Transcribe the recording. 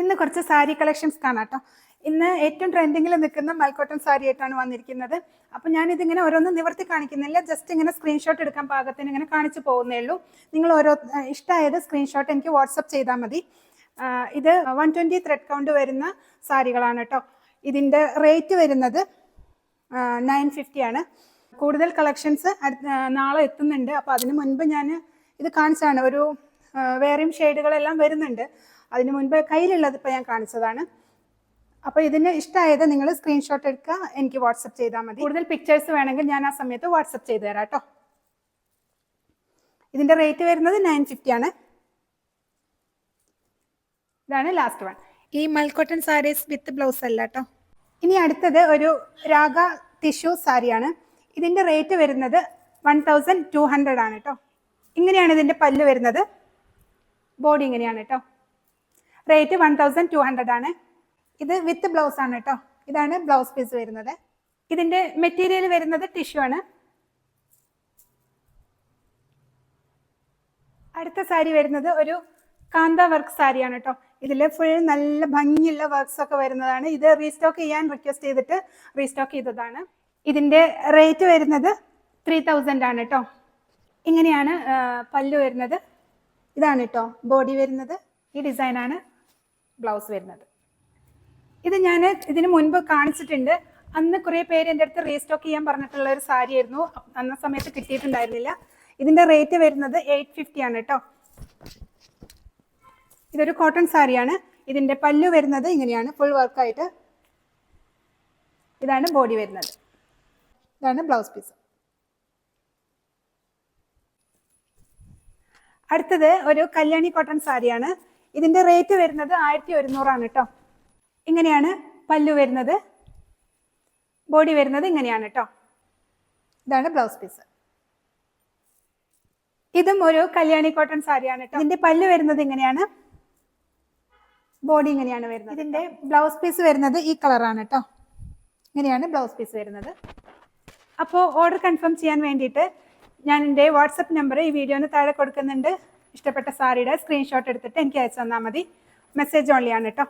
ഇന്ന് കുറച്ച് സാരി കളക്ഷൻസ് കാണാം കേട്ടോ. ഇന്ന് ഏറ്റവും ട്രെൻഡിങ്ങിൽ നിൽക്കുന്ന മൽക്കോട്ടൺ സാരി ആയിട്ടാണ് വന്നിരിക്കുന്നത്. അപ്പം ഞാൻ ഇതിങ്ങനെ ഓരോന്നും നിവർത്തി കാണിക്കുന്നില്ല. ജസ്റ്റ് ഇങ്ങനെ സ്ക്രീൻഷോട്ട് എടുക്കാൻ പാകത്തിന് ഇങ്ങനെ കാണിച്ചു പോകുന്നേ ഉള്ളൂ. നിങ്ങൾ ഓരോ ഇഷ്ടമായത് സ്ക്രീൻഷോട്ട് എനിക്ക് വാട്സപ്പ് ചെയ്താൽ മതി. ഇത് വൺ ട്വന്റി ത്രെഡ് കൗണ്ട് വരുന്ന സാരികളാണ് കേട്ടോ. ഇതിന്റെ റേറ്റ് വരുന്നത് നയൻ ഫിഫ്റ്റി ആണ്. കൂടുതൽ കളക്ഷൻസ് നാളെ എത്തുന്നുണ്ട്. അപ്പോൾ അതിന് മുൻപ് ഞാൻ ഇത് കാണിച്ചാണ് ഒരു വേറെയും ഷെയ്ഡുകളെല്ലാം വരുന്നുണ്ട്. അതിന് മുൻപ് കയ്യിലുള്ളത് ഇപ്പോൾ ഞാൻ കാണിച്ചതാണ്. അപ്പോൾ ഇതിന് ഇഷ്ടമായത് നിങ്ങൾ സ്ക്രീൻഷോട്ട് എടുക്കുക. എനിക്ക് വാട്സപ്പ് ചെയ്താൽ മതി. കൂടുതൽ പിക്ചേഴ്സ് വേണമെങ്കിൽ ഞാൻ ആ സമയത്ത് വാട്സപ്പ് ചെയ്ത് തരാം കേട്ടോ. ഇതിന്റെ റേറ്റ് വരുന്നത് നയൻ ഫിഫ്റ്റി ആണ്. ഇതാണ് ലാസ്റ്റ് വൺ ഈ മൽക്കോട്ടൺ സാരീസ് വിത്ത് ബ്ലൗസ് അല്ല കേട്ടോ. ഇനി അടുത്തത് ഒരു രാഗ ടിഷ്യൂ സാരിയാണ് ഇതിന്റെ റേറ്റ് വരുന്നത് വൺ തൗസൻഡ് ടു ഹൺഡ്രഡ് ആണ് കേട്ടോ. ഇങ്ങനെയാണ് ഇതിന്റെ പല്ല് വരുന്നത്. ബോഡി ഇങ്ങനെയാണ് കേട്ടോ rate one thousand two hundred ആണ്. ഇത് വിത്ത് ബ്ലൗസ് ആണ് കേട്ടോ ഇതാണ് ബ്ലൗസ് പീസ് വരുന്നത്. ഇതിന്റെ മെറ്റീരിയൽ വരുന്നത് ടിഷ്യൂ ആണ്. അടുത്ത സാരി വരുന്നത് ഒരു കാന്ത വർക്ക് സാരിയാണ് കേട്ടോ ഇതിൽ ഫുൾ നല്ല ഭംഗിയുള്ള വർക്ക്സ് ഒക്കെ വരുന്നതാണ്. ഇത് റീസ്റ്റോക്ക് ചെയ്യാൻ റിക്വസ്റ്റ് ചെയ്തിട്ട് റീസ്റ്റോക്ക് ചെയ്തതാണ്. ഇതിന്റെ റേറ്റ് വരുന്നത് ത്രീ തൗസൻഡ് ആണ് കേട്ടോ ഇങ്ങനെയാണ് പല്ലു വരുന്നത്. ഇതാണ് കേട്ടോ ബോഡി വരുന്നത്. ഈ ഡിസൈനാണ് ബ്ലൗസ് വരുന്നത്. ഇത് ഞാൻ ഇതിന് മുൻപ് കാണിച്ചിട്ടുണ്ട്. അന്ന് കുറേ പേര് എന്റെ അടുത്ത് റീസ്റ്റോക്ക് ചെയ്യാൻ പറഞ്ഞിട്ടുള്ള ഒരു സാരി ആയിരുന്നു. അന്ന സമയത്ത് കിട്ടിയിട്ടുണ്ടായിരുന്നില്ല. ഇതിന്റെ റേറ്റ് വരുന്നത് എയ്റ്റ് ഫിഫ്റ്റി ആണ് കേട്ടോ ഇതൊരു കോട്ടൺ സാരിയാണ്. ഇതിന്റെ പല്ലു വരുന്നത് ഇങ്ങനെയാണ്. ഫുൾ വർക്കായിട്ട് ഇതാണ് ബോഡി വരുന്നത്. ഇതാണ് ബ്ലൗസ് പീസ് അടുത്തത് ഒരു കല്യാണി കോട്ടൺ സാരിയാണ്. ഇതിന്റെ റേറ്റ് വരുന്നത് ആയിരത്തി ഒരുന്നൂറാണ് കേട്ടോ ഇങ്ങനെയാണ് പല്ലു വരുന്നത്. ബോഡി വരുന്നത് ഇങ്ങനെയാണ് കേട്ടോ ഇതാണ് ബ്ലൗസ് പീസ് ഇതും ഒരു കല്യാണി കോട്ടൺ സാരിയാണ് കേട്ടോ ഇതിന്റെ പല്ലു വരുന്നത് ഇങ്ങനെയാണ്. ബോഡി ഇങ്ങനെയാണ് വരുന്നത്. ഇതിന്റെ ബ്ലൗസ് പീസ് വരുന്നത് ഈ കളറാണ് കേട്ടോ ഇങ്ങനെയാണ് ബ്ലൗസ് പീസ് വരുന്നത്. അപ്പോൾ ഓർഡർ കൺഫേം ചെയ്യാൻ വേണ്ടിയിട്ട് ഞാൻ എന്റെ വാട്സപ്പ് നമ്പർ ഈ വീഡിയോന് താഴെ കൊടുക്കുന്നുണ്ട്. ഇഷ്ടപ്പെട്ട സാരിയുടെ സ്ക്രീൻഷോട്ട് എടുത്തിട്ട് എനിക്ക് അയച്ചു തന്നാൽ മതി. മെസ്സേജ് ഓൺലി ആണ് കേട്ടോ